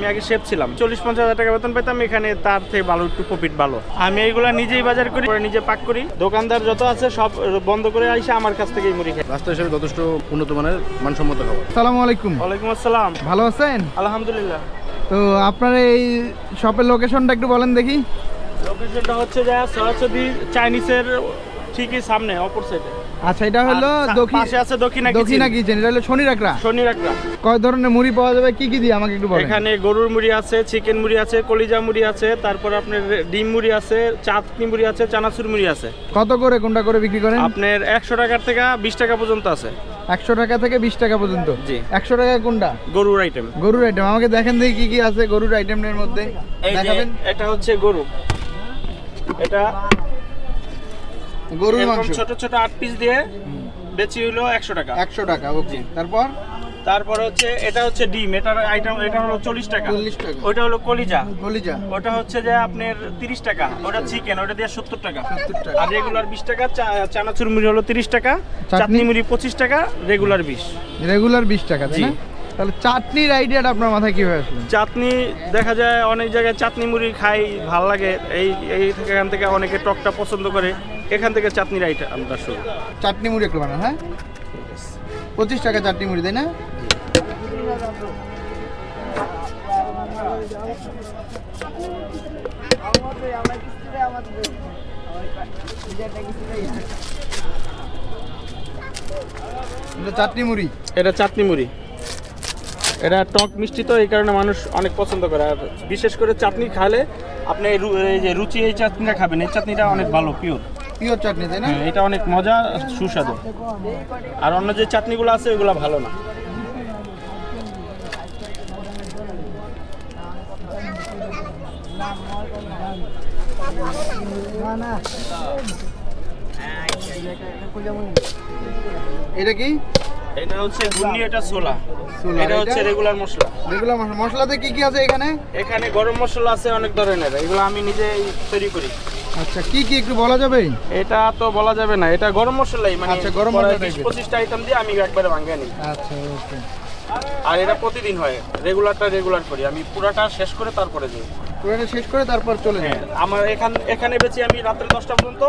আমি আগে শেফ ছিলাম। চল্লিশ পঞ্চাশ হাজার টাকা বেতন পেতাম এখানে তার থেকে ভালো একটু প্রফিট ভালো। আমি এইগুলা নিজেই বাজার করি পরে নিজে পাক করি। দোকানদার যত আছে সব বন্ধ করে আইসা আমার কাছ থেকেই মুড়ি খাই। রাস্তা হিসেবে যথেষ্ট উন্নত মানের মানসম্মত খাবার। আসসালামু আলাইকুম। ওয়ালাইকুম আসসালাম। ভালো আছেন? আলহামদুলিল্লাহ। তো আপনার এই শপের লোকেশনটা একটু বলেন দেখি। লোকেশনটা হচ্ছে যে সরস্বতী চাইনিজের ঠিকই সামনে অপর সাইডে আচ্ছা এটা হলো দক্ষিণ পাশে আছে দক্ষিণা দক্ষিণা কিচেন এটা হলো শনি রাখরা শনি রাখরা কয় ধরনের মুড়ি পাওয়া যাবে? কি কি দিয়ে? আমাকে একটু বলেন। এখানে গরুর মুড়ি আছে চিকেন মুড়ি আছে কলিজা মুড়ি আছে তারপর আপনার ডিম মুড়ি আছে চাটনি মুড়ি আছে চানাচুর মুড়ি আছে। কত করে কোনটা করে বিক্রি করেন? আপনার একশো টাকার থেকে বিশ টাকা পর্যন্ত আছে। একশো টাকা থেকে বিশ টাকা পর্যন্ত? জি। একশো টাকা কোনটা? গরুর আইটেম গরুর আইটেম আমাকে দেখেন দেখি কি কি আছে গরুর আইটেমের মধ্যে। দেখাবেন? এটা হচ্ছে গরু। এটা গরুর মাংস। ছোট ছোট আট পিস দিয়ে বেচি হলো একশো টাকা। একশো টাকা ওকে। তারপর? তারপর হচ্ছে এটা হচ্ছে ডিম এটার আইটেম এটা হলো চল্লিশ টাকা। চল্লিশ টাকা। ওইটা হলো কলিজা। কলিজা। ওটা হচ্ছে যে আপনার তিরিশ টাকা ওটা চিকেন ওটা দিয়ে সত্তর টাকা। 70 টাকা। আর রেগুলার বিশ টাকা চানাচুর মুড়ি হলো তিরিশ টাকা চাটনি? মুড়ি পঁচিশ টাকা রেগুলার বিশ। রেগুলার বিশ টাকা তাই জি। না? তাহলে চাটনির আইডিয়াটা আপনার মাথায় কীভাবে আসলো? চাটনি দেখা যায় অনেক জায়গায় চাটনি মুড়ি খাই ভালো লাগে। এই এই থেকে এখান থেকে অনেকে টকটা পছন্দ করে। এখান থেকে চাটনির আইটেম আমরা শুরু চাটনি মুড়ি একটু বানান হ্যাঁ? পঁচিশ টাকা চাটনি মুড়ি তাই না? এটা চাটনি মুড়ি। এটা চাটনি মুড়ি। এটা টক মিষ্টি তো এই কারণে মানুষ অনেক পছন্দ করে। আর বিশেষ করে চাটনি খালে আপনি এই যে রুচি এই চাটনিটা খাবেন। এই চাটনিটা অনেক ভালো পিওর পিওর চাটনি তাই না? এটা অনেক মজা সুস্বাদু। আর অন্য যে চাটনিগুলো আছে ওইগুলো ভালো না। এটা কি? এটা হচ্ছে গুন্নি এটা ছোলা, এটা হচ্ছে রেগুলার মশলা। রেগুলার মশলা। মশলাতে কি কি আছে এখানে? এখানে গরম মশলা আছে অনেক ধরনের। এগুলো আমি নিজেই তৈরি করি। আচ্ছা কি কি একটু বলা যাবে? এটা তো বলা যাবে না। এটা গরম মশলাই মানে আচ্ছা, গরম মশলা বিশ type-এর। পঁচিশটা আইটেম দিয়ে আমি একবারে ভাঙিয়ে নিই। আচ্ছা ওকে। আর এটা প্রতিদিন হয়। রেগুলারটা রেগুলার করি। আমি পুরাটা শেষ করে তারপরে দিই পুরোটা শেষ করে তারপর চলে যাবে আমার এখান এখানে বেচি আমি রাত্রে দশটা পর্যন্ত।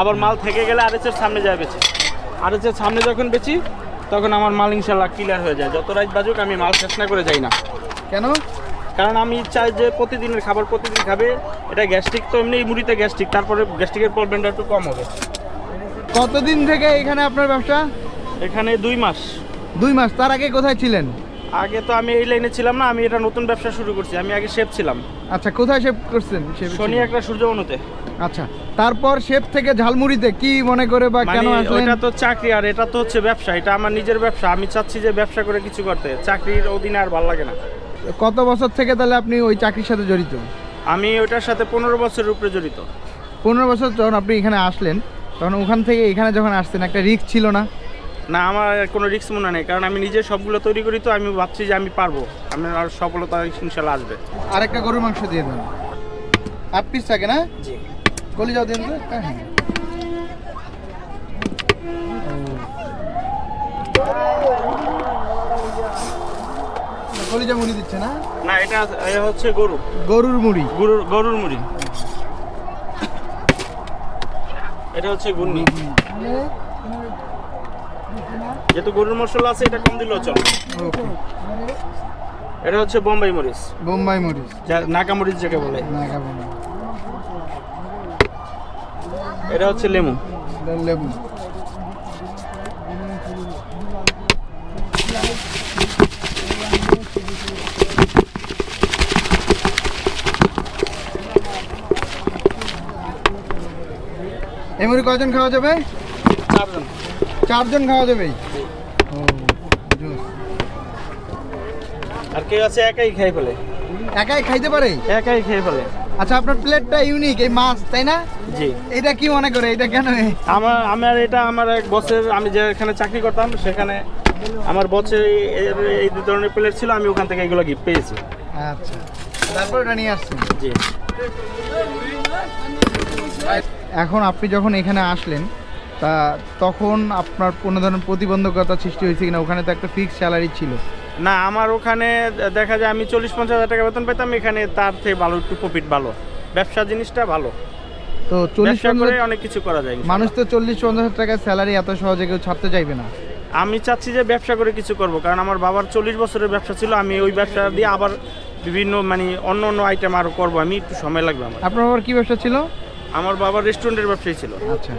আবার মাল থেকে গেলে আরএসের সামনে যায় বেচি। আরএসের সামনে যখন বেচি তখন আমার মাল ইনশাল্লাহ ক্লিয়ার হয়ে যায়। যত রাত বাজুক আমি মাল শেষ না করে যাই না। কেন? কারণ আমি চাই যে প্রতিদিনের খাবার প্রতিদিন খাবে এটা গ্যাস্ট্রিক তো এমনি মুড়িতে গ্যাস্ট্রিক তারপরে গ্যাস্ট্রিকের প্রবলেমটা একটু কম হবে। কতদিন থেকে এখানে আপনার ব্যবসা? এখানে দুই মাস। দুই মাস তার আগে কোথায় ছিলেন? আগে তো আমি এই লাইনে ছিলাম না আমি এটা নতুন ব্যবসা শুরু করছি আমি আগে শেফ ছিলাম। আচ্ছা কোথায় শেপ করছেন? শনি একটা সূর্য অনুতে আচ্ছা তারপর শেপ থেকে ঝালমুড়িতে কি মনে করে বা কেন মানে আসলেন? ওইটা তো চাকরি আর এটা তো হচ্ছে ব্যবসা এটা আমার নিজের ব্যবসা আমি চাচ্ছি যে ব্যবসা করে কিছু করতে চাকরির অধীনে আর ভালো লাগে না। কত বছর থেকে তাহলে আপনি ওই চাকরির সাথে জড়িত? আমি ওইটার সাথে পনেরো বছরের উপরে জড়িত। পনেরো বছর যখন আপনি এখানে আসলেন তখন ওখান থেকে এখানে যখন আসতেন একটা রিস্ক ছিল না? না আমার কোনো রিস্ক মনে নেই কারণ আমি নিজে সবগুলো তৈরি করি তো আমি ভাবছি যে আমি পারব। আমার আর সফলতা ইনশাল্লাহ আসবে। আরেকটা গরুর মাংস দিয়ে দেন। আট পিস থাকে না? জি। কলি যাও দিন। তো হ্যাঁ। হ্যাঁ কলিজা মুড়ি দিচ্ছে না? না এটা হচ্ছে গরু। গরুর মুড়ি। গরুর গরুর মুড়ি। এটা হচ্ছে গুন্নি। যেহেতু গরুর মশলা আছে এটা কম দিলেও চলে। এটা হচ্ছে বোম্বাই মরিচ। বোম্বাই মরিচ। যা নাকা মরিচ যাকে বলে। এটা হচ্ছে লেমু। লেবু এই মুড়ি কয়জন খাওয়া যাবে? চারজন। চারজন খাওয়া যাবে আর কেউ আছে একাই খাই ফেলে? একাই খাইতে পারে? একাই খেয়ে ফেলে। আচ্ছা আপনার প্লেটটা ইউনিক এই মাছ তাই না? জি। এটা কি মনে করে? এটা কেন? আমার আমার এটা আমার এক বসের আমি যেখানে চাকরি করতাম সেখানে আমার এই- এই দু ধরনের প্লেট ছিল আমি ওখান থেকে এগুলো গিফট পেয়েছি। আচ্ছা তারপর এটা নিয়ে আসছেন? জি। এখন আপনি যখন এখানে আসলেন তা তখন আপনার কোনো ধরনের প্রতিবন্ধকতা সৃষ্টি হয়েছে কিনা? ওখানে তো একটা ফিক্সড স্যালারি ছিল। না আমার ওখানে দেখা যায় আমি চল্লিশ পঞ্চাশ হাজার টাকা বেতন পেতাম এখানে তার থেকে ভালো একটু প্রফিট ভালো। ব্যবসা জিনিসটা ভালো। তো চল্লিশ করে অনেক কিছু করা যায় মানুষ তো চল্লিশ পঞ্চাশ হাজার টাকার স্যালারি এত সহজে কেউ ছাড়তে চাইবে না। আমি চাচ্ছি যে ব্যবসা করে কিছু করব কারণ আমার বাবার চল্লিশ বছরের ব্যবসা ছিল আমি ওই ব্যবসা দিয়ে আবার বিভিন্ন মানে অন্য অন্য আইটেম আরও করব আমি একটু সময় লাগবে আমার। আপনার বাবার কী ব্যবসা ছিল? আমার বাবার রেস্টুরেন্টের ব্যবসায়ী ছিল। আচ্ছা।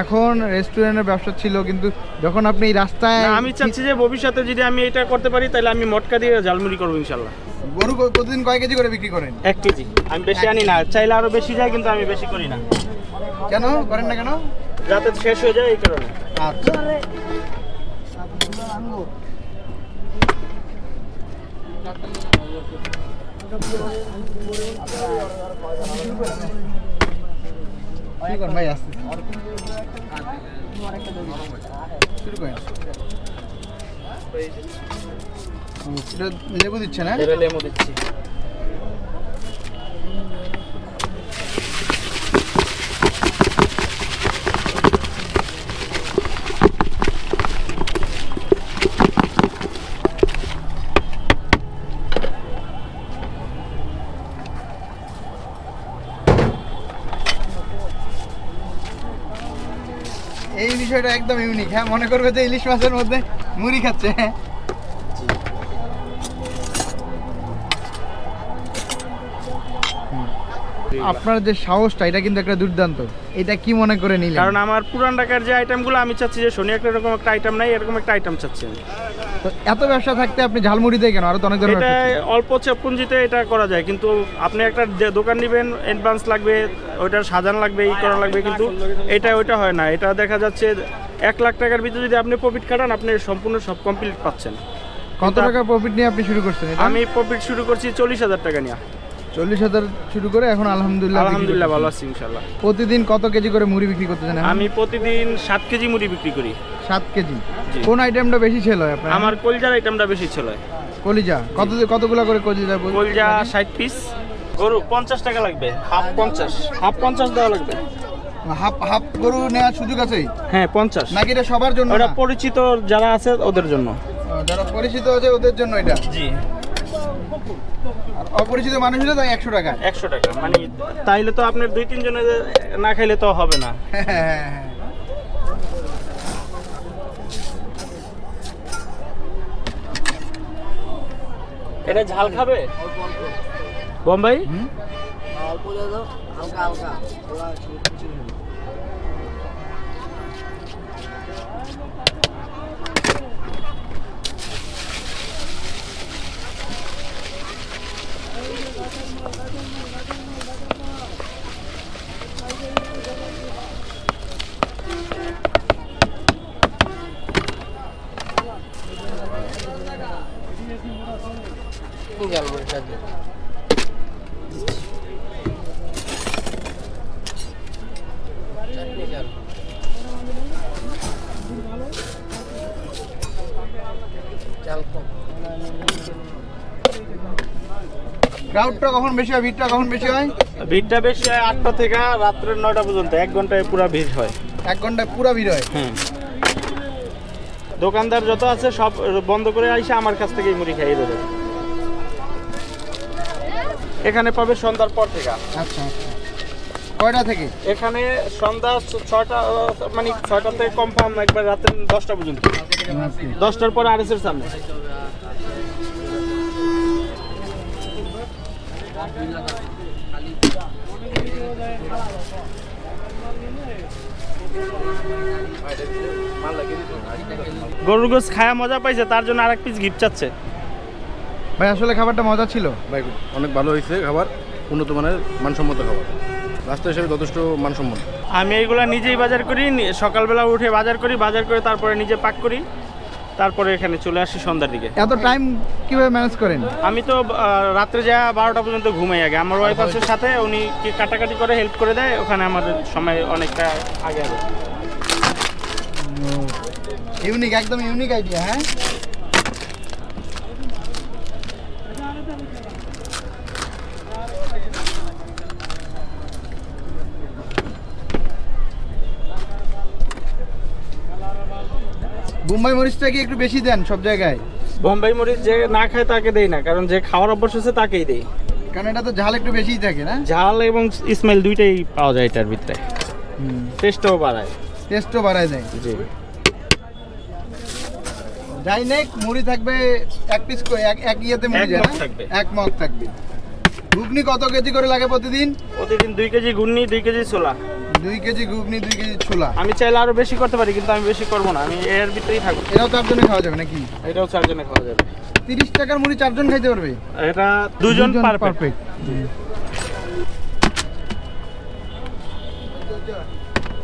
এখন রেস্টুরেন্টের ব্যবসা ছিল কিন্তু যখন আপনি এই রাস্তায় আমি চাচ্ছি যে ভবিষ্যতে যদি আমি এটা করতে পারি তাহলে আমি মটকা দিয়ে ঝালমুড়ি করব ইনশাল্লাহ। গরু প্রতিদিন কয় কেজি করে বিক্রি করেন? এক কেজি। আমি বেশি আনি না চাইলে আরও বেশি যায় কিন্তু আমি বেশি করি না। কেন? করেন না কেন? যাতে শেষ হয়ে যায় এই কারণে। আচ্ছা। করেন? লেবু দিচ্ছে না এবার দিচ্ছি। এই বিষয়টা একদম ইউনিক হ্যাঁ? মনে করবে যে ইলিশ মাছের মধ্যে মুড়ি খাচ্ছে হ্যাঁ? আপনার যে সাহসটা এটা কিন্তু একটা দুর্দান্ত। এটা কি মনে করে নিলেন? কারণ আমার পুরান ঢাকার যে আইটেমগুলো আমি চাচ্ছি যে শনি একটা এরকম একটা আইটেম নাই এরকম একটা আইটেম চাচ্ছি আমি। তো এত ব্যবসা থাকতে আপনি ঝালমুড়ি দেয় কেন? আরও তো অনেক ধরনের এটা অল্প পুঁজিতে এটা করা যায় কিন্তু আপনি একটা দোকান নেবেন অ্যাডভান্স লাগবে ওইটার সাজান লাগবে ই করা লাগবে কিন্তু এটা ওইটা হয় না। এটা দেখা যাচ্ছে এক লাখ টাকার ভিতরে যদি আপনি প্রফিট কাটান আপনি সম্পূর্ণ সব কমপ্লিট পাচ্ছেন। কত টাকা প্রফিট নিয়ে আপনি শুরু করছেন আমি প্রফিট শুরু করছি চল্লিশ হাজার টাকা নিয়ে। চল্লিশ হাজার শুরু করে এখন আলহামদুলিল্লাহ আলহামদুলিল্লাহ ভালো। আছি ইনশাল্লাহ প্রতিদিন কত কেজি করে মুড়ি বিক্রি করতেছেন? আমি প্রতিদিন সাত কেজি মুড়ি বিক্রি করি। সাত কেজি। কোন আইটেমটা বেশি হয় আপনার? আমার কলজার আইটেমটা বেশি ছিল কলিজা? কত কতগুলা করে কলিজা কলজা ষাট পিস গরু পঞ্চাশ টাকা লাগবে হাফ পঞ্চাশ। হাফ পঞ্চাশ দেওয়া লাগবে। হাফ হাফ গরু নেওয়ার সুযোগ আছে হ্যাঁ পঞ্চাশ। নাকি এটা সবার জন্য ওটা পরিচিত যারা আছে ওদের জন্য। যারা পরিচিত আছে ওদের জন্য এটা? জি। আর অপরিচিত মানুষ হলে তাই একশো টাকা। একশো টাকা মানে তাইলে তো আপনার দুই তিন জনে না খাইলে তো হবে না। এটা ঝাল খাবে? বোম্বাই? হুম? ক্রাউডটা কখন বেশি হয়? ভিড়টা কখন বেশি হয়? ভিড়টা বেশি হয় আটটা থেকে রাত্রের নয়টা পর্যন্ত। এক ঘন্টায় পুরো ভিড় হয়। এক ঘন্টায় পুরো ভিড় হয়? হুম। দোকানদার যত আছে সব বন্ধ করে আইসে আমার কাছ থেকেই মুড়ি খাইয়ে দেবে। এখানে পাবে সন্ধ্যার পর থেকে। আচ্ছা আচ্ছা। কয়টা থেকে? এখানে সন্ধ্যা ছ- ছয়টা মানে ছয়টা থেকে কনফার্ম একবার রাতে দশটা পর্যন্ত। দশটার পর আর এস এর সামনে। গরুর গোস খায়া মজা পাইছে তার জন্য আরেক পিস গিফট চাচ্ছে। ভাই আসলে খাবারটা মজা ছিল। ভাই অনেক ভালো হয়েছে খাবার উন্নত মানের মানসম্মত খাবার। রাস্তা হিসেবে যথেষ্ট মানসম্মত। আমি এইগুলা নিজেই বাজার করি সকালবেলা উঠে বাজার করি বাজার করে তারপরে নিজে পাক করি। তারপরে এখানে চলে আসি সন্ধ্যার দিকে। এত টাইম কীভাবে ম্যানেজ করেন? আমি তো রাত্রে যা বারোটা পর্যন্ত ঘুমাই আগে। আমার ওয়াইফ আছে সাথে উনি কি কাটাকাটি করে হেল্প করে দেয় ওখানে আমাদের সময় অনেকটা আগে আগে। ইউনিক একদম ইউনিক আইডিয়া হ্যাঁ? বোম্বাই মরিচটা কি একটু বেশি দেন সব জায়গায়? বোম্বাই মরিচ যে না খায় তাকে দেই না কারণ যে খাওয়ার অভ্যাস আছে তাকেই দেই। কারণ এটা তো ঝাল একটু বেশিই থাকে না? ঝাল এবং স্মেল দুইটাই পাওয়া যায় এটার ভিতরে। টেস্টও বাড়ায়। টেস্টও বাড়ায় দেয় জি। যাই নেক মুড়ি থাকবে এক পিস করে এক এক ইয়েতে মুড়ি যায়। এক মগ থাকবে। ঘুগনি কত কেজি করে লাগে প্রতিদিন? প্রতিদিন দুই কেজি ঘুগনি দুই কেজি ছোলা। দুই কেজি ঘুগনি দুই কেজি ছোলা। আমি চাইলে আরও বেশি করতে পারি কিন্তু আমি বেশি করব না। আমি এর ভিতরেই থাকব। এটাও চারজনে খাওয়া যাবে নাকি? এটাও চারজনে খাওয়া যাবে। তিরিশ টাকার মুড়ি চারজন খাইতে পারবে? এটা দুজন পারফেক্ট পারফেক্ট